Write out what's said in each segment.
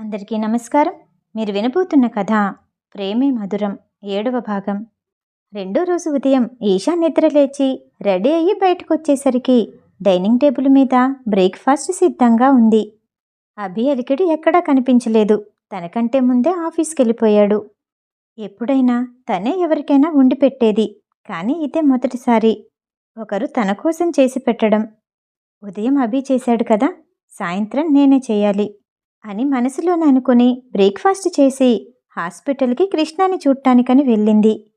అందరికీ నమస్కారం. మీరు వినబోతున్న కథ ప్రేమే మధురం ఏడవ భాగం. రెండో రోజు ఉదయం ఈషా నిద్ర లేచి రెడీ అయ్యి బయటకు వచ్చేసరికి డైనింగ్ టేబుల్ మీద బ్రేక్ఫాస్ట్ సిద్ధంగా ఉంది. అభి అలికిడి ఎక్కడా కనిపించలేదు. తనకంటే ముందే ఆఫీస్కి వెళ్ళిపోయాడు ఎప్పుడైనా తనే ఎవరికైనా ఉండి పెట్టేది కానీ ఇదే మొదటిసారి. ఒకరు తన కోసం చేసి పెట్టడం. ఉదయం అభి చేశాడు కదా సాయంత్రం నేనే చేయాలి. అని మనసులోనే అనుకుని బ్రేక్ఫాస్ట్ చేసి హాస్పిటల్కి కృష్ణాని చూడటానికని వెళ్ళింది.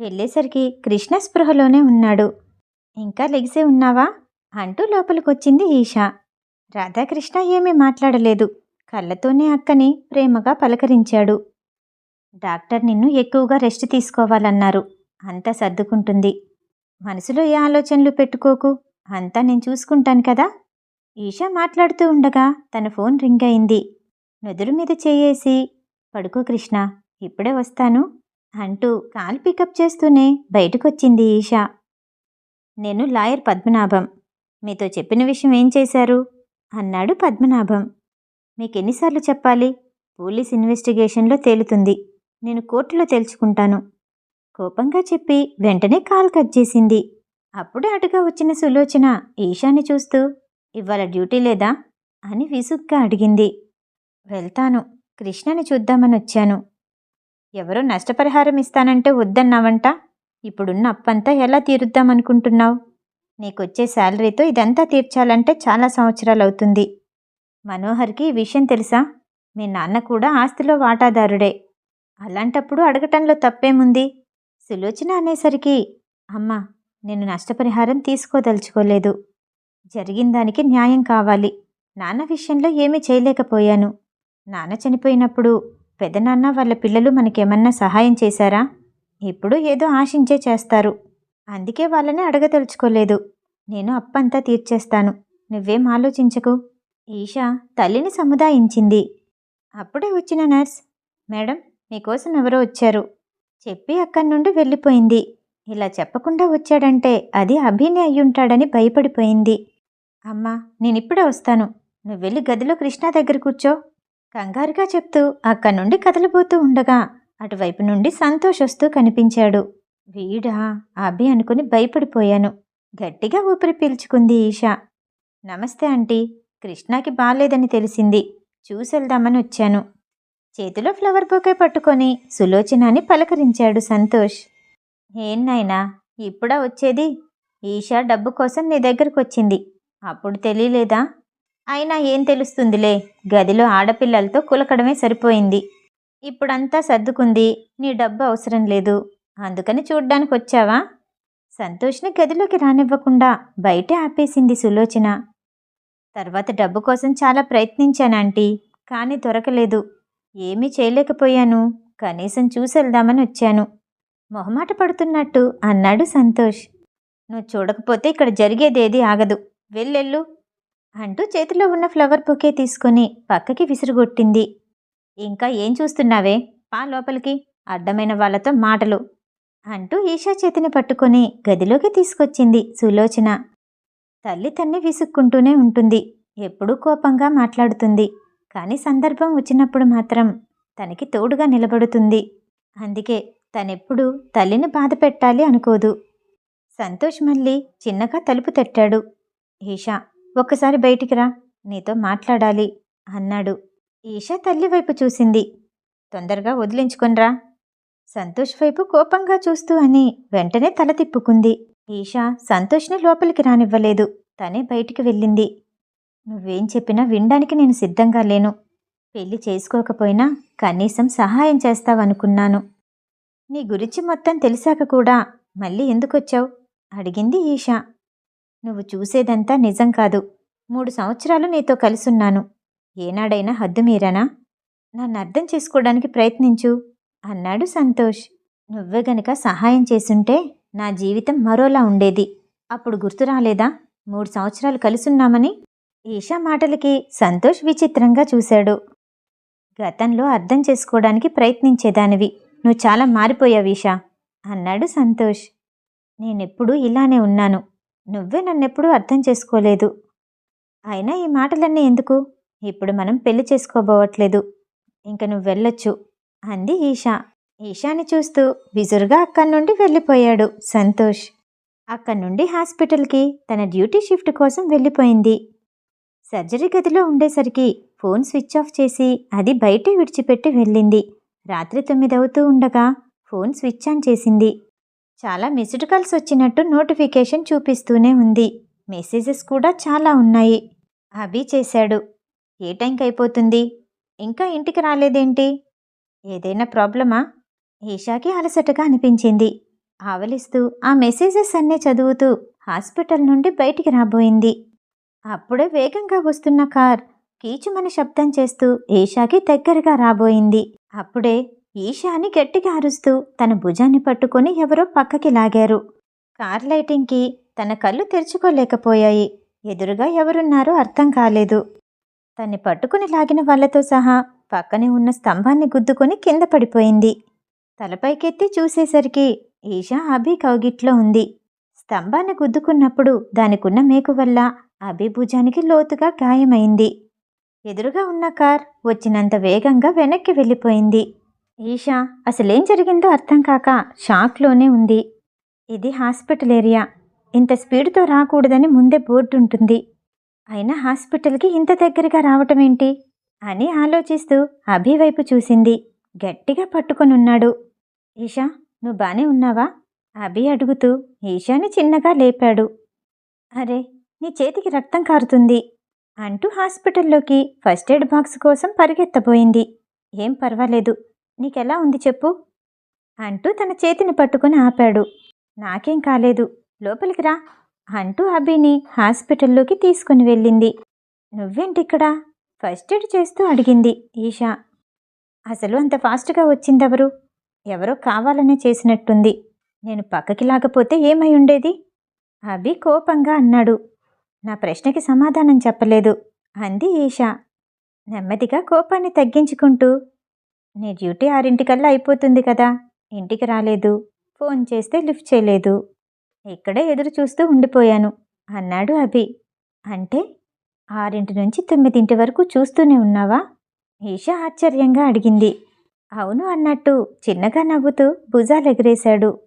వెళ్ళేసరికి కృష్ణ స్పృహలోనే ఉన్నాడు. ఇంకా లెగిసే ఉన్నావా? అంటూ లోపలికొచ్చింది ఈషా. రాధాకృష్ణ ఏమీ మాట్లాడలేదు. కళ్ళతోనే అక్కని ప్రేమగా పలకరించాడు. డాక్టర్ నిన్ను ఎక్కువగా రెస్ట్ తీసుకోవాలన్నారు. అంతా సర్దుకుంటుంది. మనసులో ఏ ఆలోచనలు పెట్టుకోకు. అంతా నేను చూసుకుంటాను కదా? ఈషా మాట్లాడుతూ ఉండగా తన ఫోన్ రింగ్ అయింది. నుదురు మీద చేయేసి పడుకో కృష్ణ ఇప్పుడే వస్తాను అంటూ కాల్ పికప్ చేస్తూనే బయటకొచ్చింది ఈషా. నేను లాయర్ పద్మనాభం. మీతో చెప్పిన విషయం ఏం చేశారు? అన్నాడు పద్మనాభం. మీకు ఎన్నిసార్లు చెప్పాలి? పోలీస్ ఇన్వెస్టిగేషన్లో తేలుతుంది. నేను కోర్టులో తెలుసుకుంటాను కోపంగా చెప్పి వెంటనే కాల్ కట్ చేసింది. అప్పుడే అటుగా వచ్చిన సులోచన ఈషాని చూస్తూ ఇవాళ డ్యూటీ లేదా? అని విసుగ్గా అడిగింది. వెళ్తాను. కృష్ణని చూద్దామని వచ్చాను. ఎవరో నష్టపరిహారం ఇస్తానంటే వద్దన్నావంట. ఇప్పుడున్న అప్పంతా ఎలా తీరుద్దామనుకుంటున్నావు? నీకొచ్చే శాలరీతో ఇదంతా తీర్చాలంటే చాలా సంవత్సరాలు అవుతుంది మనోహర్కి ఈ విషయం తెలుసా? మీ నాన్న కూడా ఆస్తిలో వాటాదారుడే. అలాంటప్పుడు అడగటంలో తప్పేముంది? సులోచన అనేసరికి అమ్మా నేను నష్టపరిహారం తీసుకోదలుచుకోలేదు. జరిగిన దానికి న్యాయం కావాలి. నాన్న విషయంలో ఏమీ చేయలేకపోయాను. నాన్న చనిపోయినప్పుడు పెదనాన్న వాళ్ళ పిల్లలు మనకేమన్నా సహాయం చేశారా? ఇప్పుడు ఏదో ఆశించే చేస్తారు. అందుకే వాళ్ళని అడగదలుచుకోలేదు. నేను అప్పంతా తీర్చేస్తాను. నువ్వేం ఆలోచించకు? ఈషా తల్లిని సముదాయించింది. అప్పుడే వచ్చిన నర్స్ మేడం మీకోసం ఎవరో వచ్చారు. చెప్పి అక్కడి నుండి వెళ్ళిపోయింది. ఇలా చెప్పకుండా వచ్చాడంటే అది అభిని అయ్యుంటాడని భయపడిపోయింది. అమ్మా నేనిప్పుడే వస్తాను. నువ్వు వెళ్ళి గదిలో కృష్ణ దగ్గర కూర్చో. కంగారుగా చెప్తూ అక్కడి నుండి కదలిపోతూ ఉండగా అటువైపు నుండి సంతోష్ వస్తూ కనిపించాడు. వీడా అభి అనుకుని భయపడిపోయాను. గట్టిగా ఊపిరి పీల్చుకుంది ఈషా. నమస్తే ఆంటీ కృష్ణాకి బాలేదని తెలిసింది. చూసెళ్దామని వచ్చాను. చేతిలో ఫ్లవర్ బొకే పట్టుకొని సులోచనాని పలకరించాడు సంతోష్. ఏం నాయనా ఇప్పుడా వచ్చేది? ఈషా డబ్బు కోసం నీ దగ్గరకు వచ్చింది అప్పుడు తెలియలేదా? అయినా ఏం తెలుస్తుందిలే? గదిలో ఆడపిల్లలతో కులకడమే సరిపోయింది. ఇప్పుడంతా సర్దుకుంది. నీ డబ్బు అవసరం లేదు. అందుకని చూడ్డానికి వచ్చావా సంతోష్ని గదిలోకి రానివ్వకుండా బయటే ఆపేసింది సులోచన. తర్వాత డబ్బు కోసం చాలా ప్రయత్నించాను ఆంటీ కానీ దొరకలేదు. ఏమీ చేయలేకపోయాను. కనీసం చూసెళ్దామని వచ్చాను. మొహమాట పడుతున్నట్టు అన్నాడు సంతోష్. నువ్వు చూడకపోతే ఇక్కడ జరిగేదేది ఆగదు. వెళ్ళెళ్ళు అంటూ చేతిలో ఉన్న ఫ్లవర్ బొకే తీసుకొని పక్కకి విసిరుగొట్టింది. ఇంకా ఏం చూస్తున్నావే? పా లోపలికి అడ్డమైన వాళ్ళతో మాటలు అంటూ ఈషా చేతిని పట్టుకొని గదిలోకి తీసుకొచ్చింది సులోచన. తల్లి తన్ని విసుక్కుంటూనే ఉంటుంది. ఎప్పుడూ కోపంగా మాట్లాడుతుంది. కానీ సందర్భం వచ్చినప్పుడు మాత్రం తనకి తోడుగా నిలబడుతుంది. అందుకే తనెప్పుడు తల్లిని బాధ పెట్టాలి అనుకోదు. సంతోష్ మళ్ళీ చిన్నగా తలుపు తట్టాడు. ఈషా ఒక్కసారి బయటికి రా నీతో మాట్లాడాలి అన్నాడు. ఈషా తల్లి వైపు చూసింది. తొందరగా వదిలించుకొనిరా సంతోష్ వైపు కోపంగా చూస్తూ అని వెంటనే తల తిప్పుకుంది. ఈషా సంతోష్ని లోపలికి రానివ్వలేదు. తనే బయటికి వెళ్ళింది. నువ్వేం చెప్పినా వినడానికి నేను సిద్ధంగా లేను. పెళ్ళి చేసుకోకపోయినా కనీసం సహాయం చేస్తావనుకున్నాను. నీ గురించి మొత్తం తెలిసాక కూడా మళ్ళీ ఎందుకొచ్చావు? అడిగింది ఈషా. నువ్వు చూసేదంతా నిజం కాదు. మూడు సంవత్సరాలు నీతో కలిసున్నాను. ఏనాడైనా హద్దు మీరానా? నన్ను అర్థం చేసుకోవడానికి ప్రయత్నించు అన్నాడు సంతోష్. నువ్వే గనక సహాయం చేసుంటే నా జీవితం మరోలా ఉండేది. అప్పుడు గుర్తు రాలేదా? మూడు సంవత్సరాలు కలిసున్నామని? ఈషా మాటలకి సంతోష్ విచిత్రంగా చూశాడు. గతంలో అర్థం చేసుకోవడానికి ప్రయత్నించేదానివి. నువ్వు చాలా మారిపోయావు ఈషా అన్నాడు సంతోష్. నేనెప్పుడూ ఇలానే ఉన్నాను. నువ్వే నన్నెప్పుడూ అర్థం చేసుకోలేదు. అయినా ఈ మాటలన్నీ ఎందుకు? ఇప్పుడు మనం పెళ్ళి చేసుకోబోవట్లేదు. ఇంక నువ్వు వెళ్ళొచ్చు అంది ఈషా. ఈషాని చూస్తూ విజురుగా అక్కడి నుండి వెళ్ళిపోయాడు సంతోష్. అక్కడి నుండి హాస్పిటల్కి తన డ్యూటీ షిఫ్ట్ కోసం వెళ్ళిపోయింది. సర్జరీ గదిలో ఉండేసరికి ఫోన్ స్విచ్ ఆఫ్ చేసి అది బయటే విడిచిపెట్టి వెళ్ళింది. రాత్రి తొమ్మిది అవుతూ ఉండగా ఫోన్ స్విచ్ ఆన్ చేసింది. చాలా మిస్డ్ కాల్స్ వచ్చినట్టు నోటిఫికేషన్ చూపిస్తూనే ఉంది. మెసేజెస్ కూడా చాలా ఉన్నాయి. అభి చేశాడు. ఏ టైంకి అయిపోతుంది? ఇంకా ఇంటికి రాలేదేంటి? ఏదైనా ప్రాబ్లమా ఈషాకి అలసటగా అనిపించింది. ఆవలిస్తూ ఆ మెసేజెస్ అన్నీ చదువుతూ హాస్పిటల్ నుండి బయటికి రాబోయింది. అప్పుడే వేగంగా వస్తున్న కార్ కీచుమని శబ్దం చేస్తూ ఈషాకి దగ్గరగా రాబోయింది. అప్పుడే ఈషాని గట్టిగా అరుస్తూ తన భుజాన్ని పట్టుకొని ఎవరో పక్కకి లాగారు. కార్ లైటింగ్కి తన కళ్ళు తెరుచుకోలేకపోయాయి. ఎదురుగా ఎవరున్నారో అర్థం కాలేదు. తన్ని పట్టుకుని లాగిన వాళ్ళతో సహా పక్కనే ఉన్న స్తంభాన్ని గుద్దుకొని కింద పడిపోయింది. తలపైకెత్తి చూసేసరికి ఈషా అభి కౌగిట్లో ఉంది. స్తంభాన్ని గుద్దుకున్నప్పుడు దానికున్న మేకు వల్ల అభి భుజానికి లోతుగా గాయమైంది. ఎదురుగా ఉన్న కార్ వచ్చినంత వేగంగా వెనక్కి వెళ్ళిపోయింది. ఈషా అసలేం జరిగిందో అర్థం కాక షాక్లోనే ఉంది. ఇది హాస్పిటల్ ఏరియా. ఇంత స్పీడ్తో రాకూడదని ముందే బోర్డు ఉంటుంది అయినా హాస్పిటల్కి ఇంత దగ్గరగా రావటం ఏంటి అని ఆలోచిస్తూ అభి వైపు చూసింది. గట్టిగా పట్టుకొనున్నాడు. ఈషా నువ్వు బానే ఉన్నావా? అభి అడుగుతూ ఈషాని చిన్నగా లేపాడు. అరే నీ చేతికి రక్తం కారుతుంది అంటూ హాస్పిటల్లోకి ఫస్ట్ ఎయిడ్ బాక్స్ కోసం పరిగెత్తబోయింది. ఏం పర్వాలేదు. నీకెలా ఉంది చెప్పు అంటూ తన చేతిని పట్టుకుని ఆపాడు. నాకేం కాలేదు లోపలికి రా అంటూ అభిని హాస్పిటల్లోకి తీసుకుని వెళ్ళింది. నువ్వేంటిక్కడ? ఫస్ట్ ఎయిడ్ చేస్తూ అడిగింది ఈషా. అసలు అంత ఫాస్ట్గా వచ్చిందెవరు? ఎవరో కావాలనే చేసినట్టుంది. నేను పక్కకి లాగపోతే ఏమై ఉండేది? అభి కోపంగా అన్నాడు. నా ప్రశ్నకి సమాధానం చెప్పలేదు అంది ఈషా. నెమ్మదిగా కోపాన్ని తగ్గించుకుంటూ నీ డ్యూటీ ఆరింటికల్లా అయిపోతుంది కదా. ఇంటికి రాలేదు. ఫోన్ చేస్తే లిఫ్ట్ చేయలేదు. ఇక్కడే ఎదురు చూస్తూ ఉండిపోయాను అన్నాడు అభి. అంటే ఆరింటి నుంచి తొమ్మిదింటి వరకు చూస్తూనే ఉన్నావా? ఈషా ఆశ్చర్యంగా అడిగింది. అవును అన్నట్టు చిన్నగా నవ్వుతూ భుజాలెగరేశాడు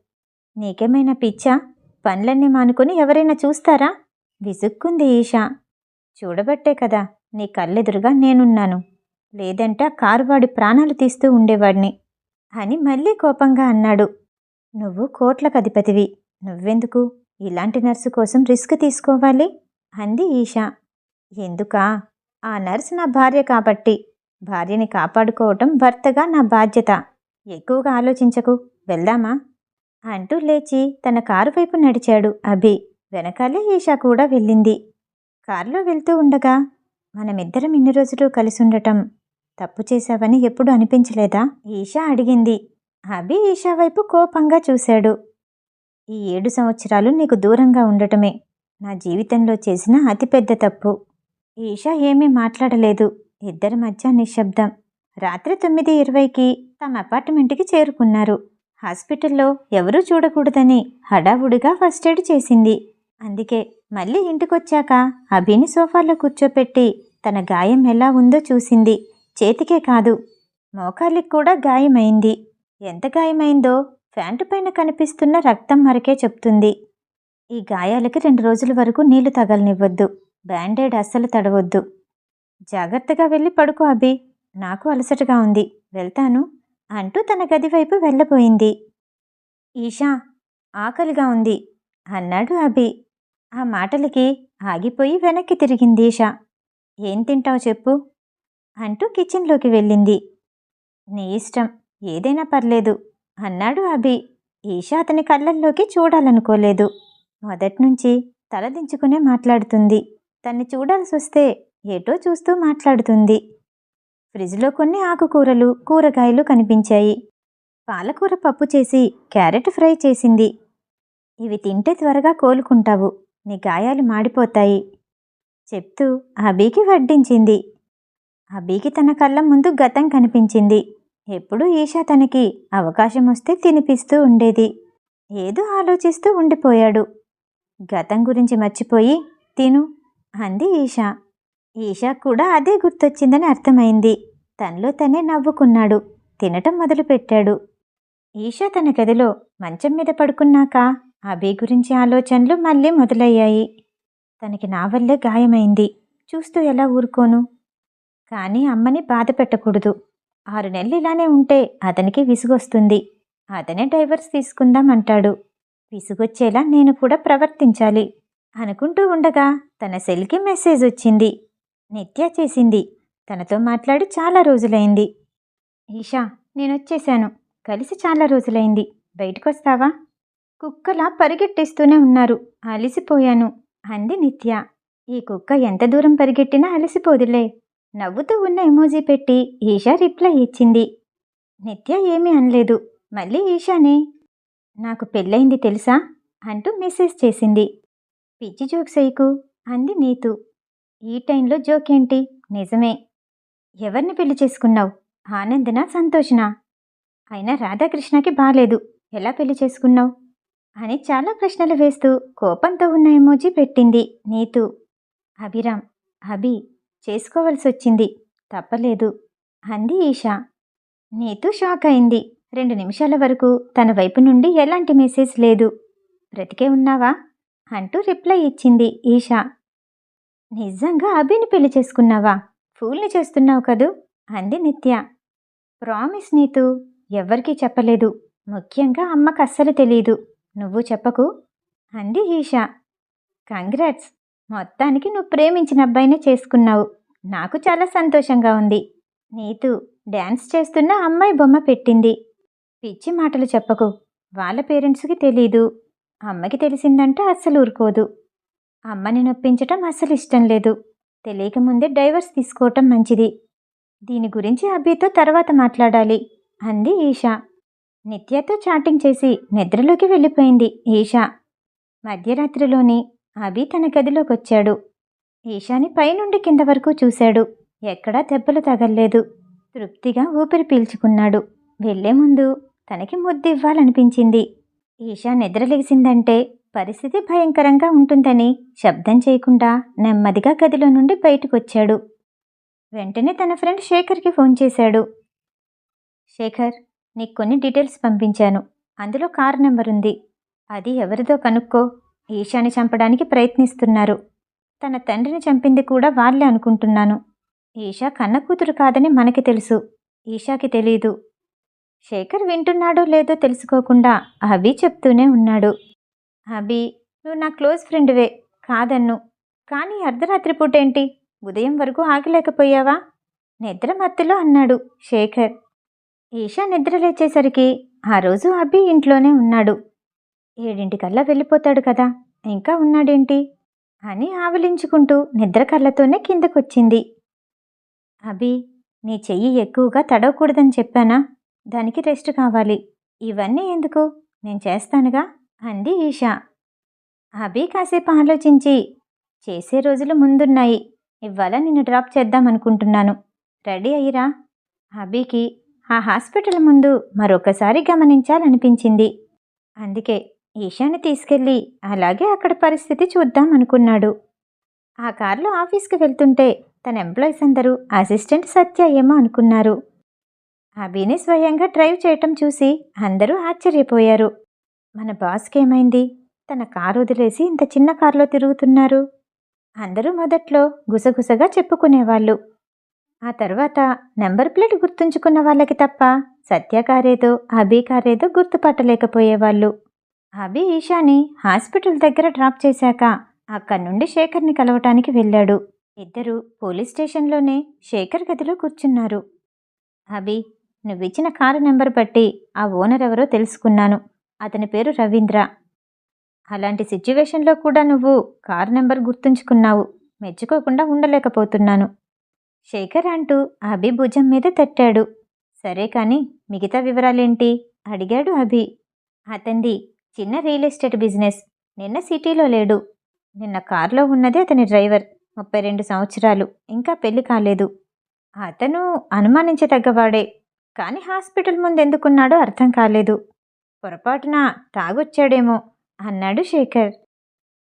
నీకేమైనా పిచ్చా? పనులన్నీ మానుకొని ఎవరైనా చూస్తారా? విసుక్కుంది ఈషా. చూడబట్టే కదా నీ కళ్ళెదురుగా నేనున్నాను. లేదంటే కారువాడి కారు వాడి ప్రాణాలు తీస్తూ ఉండేవాడిని. అని మళ్ళీ కోపంగా అన్నాడు. నువ్వు కోట్లకు అధిపతివి. నువ్వెందుకు? ఇలాంటి నర్సు కోసం రిస్క్ తీసుకోవాలి? అంది ఈషా. ఎందుకా? ఆ నర్సు నా భార్య కాబట్టి. భార్యని కాపాడుకోవటం భర్తగా నా బాధ్యత. ఎక్కువగా ఆలోచించకు. వెళ్దామా? అంటూ లేచి తన కారు వైపు నడిచాడు అభి. వెనకాలే ఈషా కూడా వెళ్ళింది. కారులో వెళ్తూ ఉండగా మనమిద్దరం ఇన్ని రోజులు కలిసి ఉండటం తప్పు చేశావని ఎప్పుడు అనిపించలేదా? ఈషా అడిగింది. అభి ఈషా వైపు కోపంగా చూశాడు. ఈ ఏడు సంవత్సరాలు నీకు దూరంగా ఉండటమే. నా జీవితంలో చేసిన అతిపెద్ద తప్పు. ఈషా ఏమీ మాట్లాడలేదు. ఇద్దరి మధ్య నిశ్శబ్దం. రాత్రి తొమ్మిది ఇరవైకి తమ అపార్ట్మెంట్కి చేరుకున్నారు. హాస్పిటల్లో ఎవరూ చూడకూడదని హడావుడిగా ఫస్ట్ ఎయిడ్ చేసింది. అందుకే మళ్ళీ ఇంటికొచ్చాక అభిని సోఫాలో కూర్చోపెట్టి తన గాయం ఎలా ఉందో చూసింది. చేతికే కాదు. మోకాలికి కూడా గాయమైంది. ఎంత గాయమైందో ఫ్యాంటు పైన కనిపిస్తున్న రక్తం మరకే చెప్తుంది. ఈ గాయాలకి రెండు రోజుల వరకు నీళ్ళు తగలనివ్వద్దు. బ్యాండేడ్ అస్సలు తడవద్దు. జాగ్రత్తగా వెళ్ళి పడుకో అభి. నాకు అలసటగా ఉంది. వెళ్తాను అంటూ తన గది వైపు వెళ్ళబోయింది. ఈషా ఆకలిగా ఉంది అన్నాడు అభి. ఆ మాటలకి ఆగిపోయి వెనక్కి తిరిగింది ఈషా. ఏం తింటావు చెప్పు. అంటూ కిచెన్లోకి వెళ్ళింది. నీ ఇష్టం ఏదైనా పర్లేదు అన్నాడు అభి. ఈషా అతని కళ్ళల్లోకి చూడాలనుకోలేదు. మొదట్నుంచి తలదించుకునే మాట్లాడుతుంది. తన్ని చూడాల్సి వస్తే ఏటో చూస్తూ మాట్లాడుతుంది. ఫ్రిడ్జ్లో కొన్ని ఆకుకూరలు కూరగాయలు కనిపించాయి. పాలకూర పప్పు చేసి క్యారెట్ ఫ్రై చేసింది. ఇవి తింటే త్వరగా కోలుకుంటావు నీ గాయాలు మాడిపోతాయి చెప్తూ అబీకి వడ్డించింది. అబీకి తన కళ్ళ ముందు గతం కనిపించింది. ఎప్పుడూ ఈషా తనకి అవకాశం వస్తే తినిపిస్తూ ఉండేది. ఏదో ఆలోచిస్తూ ఉండిపోయాడు. గతం గురించి మర్చిపోయి తిను అంది ఈషా. ఈషా కూడా అదే గుర్తొచ్చిందని అర్థమైంది. తనలో తనే నవ్వుకున్నాడు. తినటం మొదలుపెట్టాడు. ఈషా తన గదిలో మంచం మీద పడుకున్నాక అభి గురించి ఆలోచనలు మళ్ళీ మొదలయ్యాయి. తనకి నా వల్లే గాయమైంది. చూస్తూ ఎలా ఊరుకోను? కానీ అమ్మని బాధ పెట్టకూడదు. ఆరు నెలలు ఇలానే ఉంటే అతనికి విసుగొస్తుంది. అతనే డైవర్స్ తీసుకుందాం అంటాడు. విసుగొచ్చేలా నేను కూడా ప్రవర్తించాలి అనుకుంటూ ఉండగా తన సెల్కి మెసేజ్ వచ్చింది. నిత్య చేసింది. తనతో మాట్లాడి చాలా రోజులైంది. ఈషా నేనొచ్చేశాను కలిసి చాలా రోజులైంది. బయటకొస్తావా? కుక్కలా పరిగెట్టిస్తూనే ఉన్నారు. అలిసిపోయాను. అంది నిత్య. ఈ కుక్క ఎంత దూరం పరిగెట్టినా అలసిపోదులే. నవ్వుతూ ఉన్న ఎమోజీ పెట్టి ఈషా రిప్లై ఇచ్చింది. నిత్య ఏమీ అనలేదు. మళ్ళీ ఈషానే నాకు పెళ్ళయింది తెలుసా? అంటూ మెసేజ్ చేసింది. పిచ్చి జోక్స్ అయ్యకు అంది నీతు. ఈ టైంలో జోక్ ఏంటి? నిజమే. ఎవరిని పెళ్ళి చేసుకున్నావు? ఆనందనా? సంతోషనా? అయినా రాధాకృష్ణకి బాలేదు. ఎలా పెళ్ళి చేసుకున్నావు? అని చాలా ప్రశ్నలు వేస్తూ కోపంతో ఉన్న ఎమోజీ పెట్టింది నీతు. అభిరామ్ అభి చేసుకోవలసి వచ్చింది తప్పలేదు. అంది ఈషా. నీతూ షాక్ అయింది రెండు నిమిషాల వరకు తన వైపు నుండి ఎలాంటి మెసేజ్ లేదు. బ్రతికే ఉన్నావా? అంటూ రిప్లై ఇచ్చింది ఈషా. నిజంగా అభిని పెళ్ళి చేసుకున్నావా? ఫూల్ని చేస్తున్నావు కదూ? అంది నిత్య. ప్రామిస్ నీతు ఎవ్వరికీ చెప్పలేదు. ముఖ్యంగా అమ్మకు అస్సలు తెలీదు. నువ్వు చెప్పకు. అంది ఈషా. కంగ్రాట్స్. మొత్తానికి నువ్వు ప్రేమించిన అబ్బాయినే చేసుకున్నావు. నాకు చాలా సంతోషంగా ఉంది. నీతు డ్యాన్స్ చేస్తున్న అమ్మాయి బొమ్మ పెట్టింది. పిచ్చి మాటలు చెప్పకు. వాళ్ళ పేరెంట్స్కి తెలీదు. అమ్మకి తెలిసిందంటే అస్సలు ఊరుకోదు. అమ్మని నొప్పించటం అస్సలు ఇష్టం లేదు. తెలియకముందే డైవర్స్ తీసుకోవటం మంచిది. దీని గురించి అభితో తర్వాత మాట్లాడాలి అంది ఈషా. నిత్యతో చాటింగ్ చేసి నిద్రలోకి వెళ్ళిపోయింది ఈషా. మధ్యరాత్రిలోని అభి తన గదిలోకి వచ్చాడు ఈషాని పైనుండి కింద వరకు చూశాడు. ఎక్కడా దెబ్బలు తగల్లేదు. తృప్తిగా ఊపిరి పీల్చుకున్నాడు. వెళ్ళే ముందు తనకి ముద్దు ఇవ్వాలనిపించింది ఈషా నిద్రలేసిందంటే పరిస్థితి భయంకరంగా ఉంటుందని శబ్దం చేయకుండా నెమ్మదిగా గదిలో నుండి బయటకొచ్చాడు. వెంటనే తన ఫ్రెండ్ శేఖర్కి ఫోన్ చేశాడు. శేఖర్ నీకు కొన్ని డీటెయిల్స్ పంపించాను. అందులో కార్ నెంబర్ ఉంది అది ఎవరిదో కనుక్కో. ఈషాని చంపడానికి ప్రయత్నిస్తున్నారు. తన తండ్రిని చంపింది కూడా వాళ్ళే అనుకుంటున్నాను. ఈషా కన్న కూతురు కాదని మనకి తెలుసు. ఈషాకి తెలీదు. శేఖర్ వింటున్నాడో లేదో తెలుసుకోకుండా అభి చెప్తూనే ఉన్నాడు. అభి నువ్వు నా క్లోజ్ ఫ్రెండ్వే కాదన్ను. కానీ అర్ధరాత్రి పూటేంటి? ఉదయం వరకు ఆగలేకపోయావా? నిద్ర మత్తులో అన్నాడు శేఖర్. ఈషా నిద్ర లేచేసరికి ఆ రోజు అభి ఇంట్లోనే ఉన్నాడు. ఏడింటికల్లా వెళ్ళిపోతాడు కదా. ఇంకా ఉన్నాడేంటి? అని ఆవలించుకుంటూ నిద్ర కళ్ళతోనే కిందకొచ్చింది. అభి నీ చెయ్యి ఎక్కువగా తడవకూడదని చెప్పానా? దానికి రెస్ట్ కావాలి. ఇవన్నీ ఎందుకు? నేను చేస్తానుగా? అంది ఈషా. అభి కాసేపు ఆలోచించి చేసే రోజులు ముందున్నాయి. ఇవాళ నిన్ను డ్రాప్ చేద్దామనుకుంటున్నాను. రెడీ అయ్యిరా. అభికి ఆ హాస్పిటల్ ముందు మరొకసారి గమనించాలనిపించింది. అందుకే ఈషాని తీసుకెళ్ళి అలాగే అక్కడ పరిస్థితి చూద్దాం అనుకున్నాడు. ఆ కారులో ఆఫీస్కి వెళ్తుంటే తన ఎంప్లాయీస్ అందరూ అసిస్టెంట్ సత్య ఏమో అనుకున్నారు. అభిని స్వయంగా డ్రైవ్ చేయటం చూసి అందరూ ఆశ్చర్యపోయారు. మన బాస్కి ఏమైంది? తన కారు వదిలేసి ఇంత చిన్న కారులో తిరుగుతున్నారు? అందరూ మొదట్లో గుసగుసగా చెప్పుకునేవాళ్ళు. ఆ తర్వాత నెంబర్ ప్లేట్ గుర్తుంచుకున్న వాళ్ళకి తప్ప సత్య కారేదో అభి కారేదో గుర్తుపట్టలేకపోయేవాళ్ళు. అభి ఈషాని హాస్పిటల్ దగ్గర డ్రాప్ చేశాక అక్కడి నుండి శేఖర్ని కలవటానికి వెళ్ళాడు. ఇద్దరు పోలీస్ స్టేషన్లోనే శేఖర్ గదిలో కూర్చున్నారు. అభి నువ్విచ్చిన కారు నెంబర్ బట్టి ఆ ఓనర్ ఎవరో తెలుసుకున్నాను. అతని పేరు రవీంద్ర. అలాంటి సిచ్యువేషన్లో కూడా నువ్వు కారు నెంబర్ గుర్తుంచుకున్నావు. మెచ్చుకోకుండా ఉండలేకపోతున్నాను. శేఖర్ అంటూ అభి భుజం మీద తట్టాడు. సరే కానీ మిగతా వివరాలేంటి? అడిగాడు అభి. అతంది చిన్న రియల్ ఎస్టేట్ బిజినెస్. నిన్న సిటీలో లేడు. నిన్న కారులో ఉన్నది అతని డ్రైవర్. ముప్పై రెండు సంవత్సరాలు. ఇంకా పెళ్ళి కాలేదు. అతను అనుమానించదగ్గవాడే. కానీ హాస్పిటల్ ముందు ఎందుకున్నాడో అర్థం కాలేదు. పొరపాటున తాగొచ్చాడేమో అన్నాడు శేఖర్.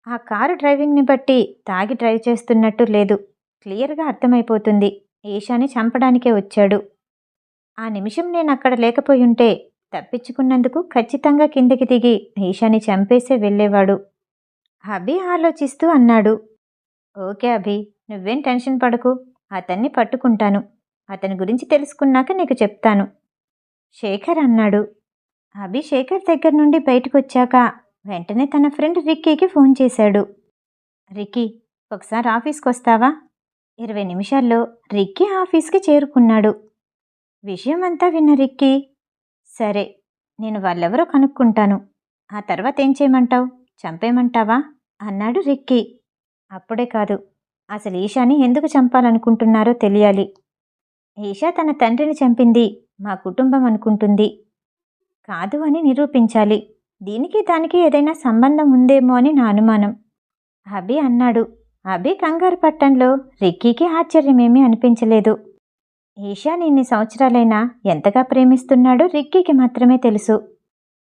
ఆ కారు డ్రైవింగ్ని బట్టి తాగి డ్రైవ్ చేస్తున్నట్టు లేదు. క్లియర్గా అర్థమైపోతుంది. ఏషాని చంపడానికే వచ్చాడు. ఆ నిమిషం నేను అక్కడ లేకపోయుంటే తప్పించుకున్నందుకు ఖచ్చితంగా కిందకి దిగి ఈషాని చంపేసే వెళ్ళేవాడు. అభి ఆలోచిస్తూ అన్నాడు. ఓకే అభి నువ్వేం టెన్షన్ పడకు. అతన్ని పట్టుకుంటాను. అతని గురించి తెలుసుకున్నాక నీకు చెప్తాను. శేఖర్ అన్నాడు. అభి శేఖర్ దగ్గర నుండి బయటకు వచ్చాక వెంటనే తన ఫ్రెండ్ రిక్కీకి ఫోన్ చేశాడు. రిక్కీ ఒకసారి ఆఫీస్కి వస్తావా? ఇరవై నిమిషాల్లో రిక్కీ ఆఫీస్కి చేరుకున్నాడు. విషయమంతా విన్న రిక్కీ సరే నేను వాళ్ళెవరో కనుక్కుంటాను. ఆ తర్వాత ఏం చేయమంటావు? చంపేయమంటావా? అన్నాడు రిక్కీ. అప్పుడే కాదు అసలు ఈషాని ఎందుకు చంపాలనుకుంటున్నారో తెలియాలి. ఈషా తన తండ్రిని చంపింది మా కుటుంబం అనుకుంటుంది. కాదు అని నిరూపించాలి. దీనికి దానికి ఏదైనా సంబంధం ఉందేమో అని నా అనుమానం. అభి అన్నాడు. అభి కంగారు పట్టణంలో రిక్కీకి ఆశ్చర్యమేమీ అనిపించలేదు. ఈషా నిన్ని సంవత్సరాలైనా ఎంతగా ప్రేమిస్తున్నాడో రిక్కీకి మాత్రమే తెలుసు.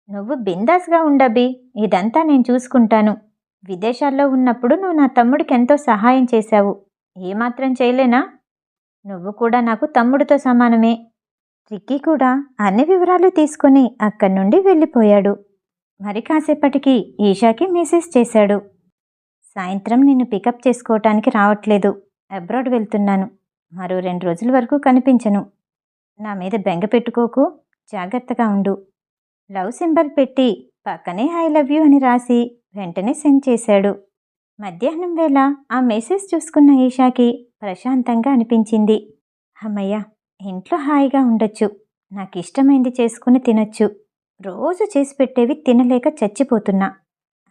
నువ్వు బిందాస్గా ఉండబి ఇదంతా నేను చూసుకుంటాను. విదేశాల్లో ఉన్నప్పుడు నువ్వు నా తమ్ముడికి ఎంతో సహాయం చేశావు. ఏమాత్రం చేయలేనా? నువ్వు కూడా నాకు తమ్ముడితో సమానమే. రిక్కీ కూడా అన్ని వివరాలు తీసుకుని అక్కడి నుండి వెళ్ళిపోయాడు. మరి కాసేపటికి ఈషాకి మెసేజ్ చేశాడు. సాయంత్రం నిన్ను పికప్ చేసుకోవటానికి రావట్లేదు. అబ్రాడ్ వెళ్తున్నాను. మరో రెండు రోజుల వరకు కనిపించను. నా మీద బెంగ పెట్టుకోకు. జాగ్రత్తగా ఉండు. లవ్ సింబల్ పెట్టి పక్కనే ఐ లవ్ యూ అని రాసి వెంటనే సెండ్ చేశాడు. మధ్యాహ్నం వేళ ఆ మెసేజ్ చూసుకున్న ఈషాకి ప్రశాంతంగా అనిపించింది. అమ్మయ్య ఇంట్లో హాయిగా ఉండొచ్చు. నాకు ఇష్టమైంది చేసుకుని తినొచ్చు. రోజు చేసి పెట్టేవి తినలేక చచ్చిపోతున్నా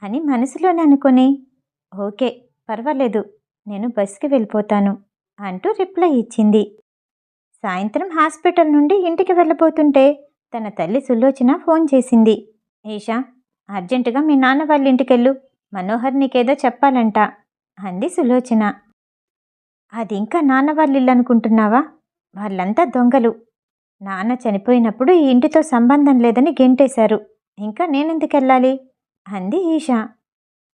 అని మనసులోనే అనుకొని ఓకే పర్వాలేదు నేను బస్కి వెళ్ళిపోతాను. అంటూ రిప్లై ఇచ్చింది. సాయంత్రం హాస్పిటల్ నుండి ఇంటికి వెళ్ళబోతుంటే తన తల్లి సులోచన ఫోన్ చేసింది. ఈషా అర్జెంటుగా మీ నాన్న వాళ్ళ ఇంటికెళ్ళు. మనోహర్ నీకేదో చెప్పాలంట అంది సులోచన. అది ఇంకా నాన్న వాళ్ళ ఇల్లు అనుకుంటున్నావా? వాళ్ళంతా దొంగలు. నాన్న చనిపోయినప్పుడు ఈ ఇంటితో సంబంధం లేదని గెంటేశారు. ఇంకా నేనెందుకెళ్ళాలి అంది ఈషా.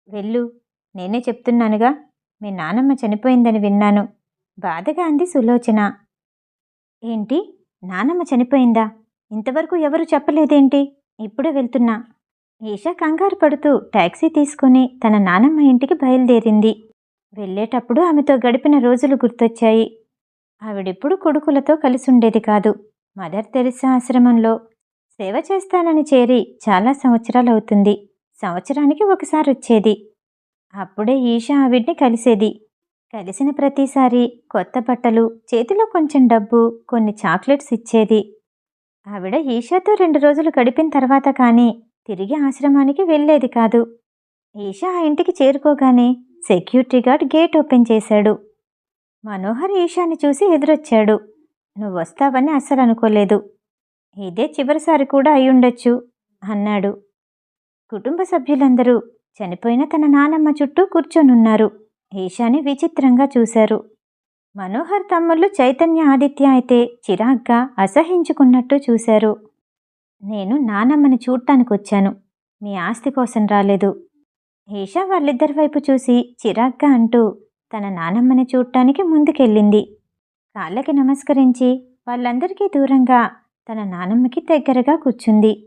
వెళ్ళు నేనే చెప్తున్నానుగా. మీ నానమ్మ చనిపోయిందని విన్నాను. బాధగా అంది సులోచన. ఏంటి? నానమ్మ చనిపోయిందా? ఇంతవరకు ఎవరు చెప్పలేదేంటి? ఇప్పుడే వెళ్తున్నా. ఈషా కంగారు పడుతూ టాక్సీ తీసుకుని తన నానమ్మ ఇంటికి బయలుదేరింది. వెళ్ళేటప్పుడు ఆమెతో గడిపిన రోజులు గుర్తొచ్చాయి. ఆవిడెప్పుడు కొడుకులతో కలిసి ఉండేది కాదు. మదర్ తెరిసా ఆశ్రమంలో సేవ చేస్తానని చేరి చాలా సంవత్సరాలవుతుంది. సంవత్సరానికి ఒకసారి వచ్చేది అప్పుడే ఈషా ఆవిడ్ని కలిసేది. కలిసిన ప్రతిసారి కొత్త బట్టలు చేతిలో కొంచెం డబ్బు కొన్ని చాక్లెట్స్ ఇచ్చేది. ఆవిడ ఈషాతో రెండు రోజులు గడిపిన తర్వాత కానీ తిరిగి ఆశ్రమానికి వెళ్ళేది కాదు. ఈషా ఆ ఇంటికి చేరుకోగానే సెక్యూరిటీ గార్డ్ గేట్ ఓపెన్ చేశాడు. మనోహర్ ఈషాని చూసి ఎదురొచ్చాడు. నువ్వు వస్తావని అస్సలు అనుకోలేదు. ఇదే చివరిసారి కూడా అయ్యుండొచ్చు అన్నాడు. కుటుంబ సభ్యులందరూ చనిపోయిన తన నానమ్మ చుట్టూ కూర్చొనున్నారు. ఈశాని విచిత్రంగా చూశారు. మనోహర్ తమ్ముళ్ళు చైతన్య ఆదిత్య అయితే చిరాగ్గా అసహించుకున్నట్టు చూశారు. నేను నానమ్మని చూడటానికి వచ్చాను మీ ఆస్తి కోసం రాలేదు. ఈషా వాళ్ళిద్దరి వైపు చూసి చిరాగ్గా అంటూ తన నానమ్మని చూడటానికి ముందుకెళ్ళింది. కాళ్ళకి నమస్కరించి వాళ్ళందరికీ దూరంగా తన నానమ్మకి దగ్గరగా కూర్చుంది.